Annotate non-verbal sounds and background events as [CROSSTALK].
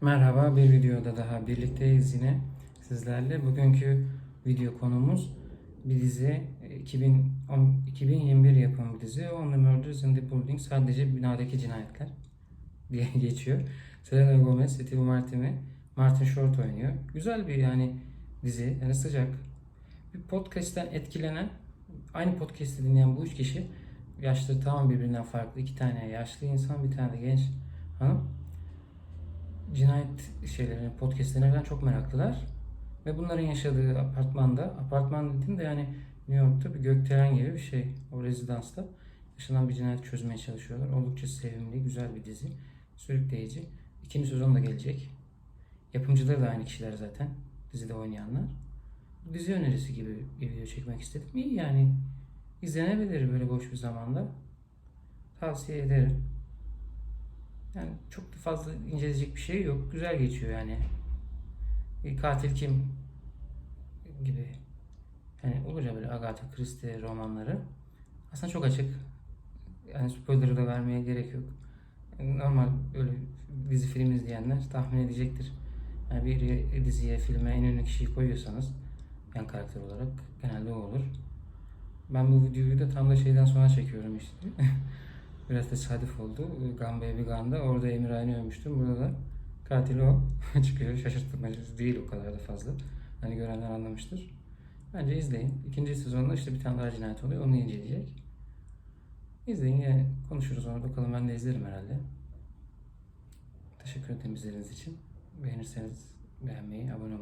Merhaba, bir videoda daha birlikteyiz yine sizlerle. Bugünkü video konumuz bir dizi, 2010, 2021 yapımı bir dizi. On the Murders in the Building, sadece binadaki cinayetler diye [LAUGHS] geçiyor. Selena Gomez, Steve Martin Martin Short oynuyor. Güzel bir yani dizi, yani sıcak. Bir podcast'ten etkilenen, aynı podcast'i dinleyen bu üç kişi, yaşları tamam birbirinden farklı. iki tane yaşlı insan, bir tane de genç hanım cinayet şeylerine, podcastlerine falan çok meraklılar. Ve bunların yaşadığı apartmanda, apartman dediğim de yani New York'ta bir gökdelen gibi bir şey. O rezidansta yaşanan bir cinayet çözmeye çalışıyorlar. Oldukça sevimli, güzel bir dizi. Sürükleyici. İkinci sezon da gelecek. Yapımcıları da aynı kişiler zaten. Dizide oynayanlar. Dizi önerisi gibi bir video çekmek istedim. İyi yani. izlenebilir böyle boş bir zamanda. Tavsiye ederim. Yani çok da fazla inceleyecek bir şey yok. Güzel geçiyor yani. Bir katil kim gibi. Yani olur ya böyle Agatha Christie romanları. Aslında çok açık. Yani spoiler'ı da vermeye gerek yok. Yani normal böyle dizi film izleyenler tahmin edecektir. Yani bir diziye, filme en ünlü kişiyi koyuyorsanız yan karakter olarak genelde o olur. Ben bu videoyu da tam da şeyden sonra çekiyorum işte. [LAUGHS] Biraz tesadüf oldu. Gun Baby Gun'da orada Emir Aynı ölmüştüm. Burada da katil o [LAUGHS] çıkıyor. Şaşırtmacı değil o kadar da fazla. Hani görenler anlamıştır. Bence izleyin. İkinci sezonda işte bir tane daha cinayet oluyor. Onu inceleyecek. İzleyin yine konuşuruz onu. Bakalım ben de izlerim herhalde. Teşekkür ederim izlediğiniz için. Beğenirseniz beğenmeyi, abone olmayı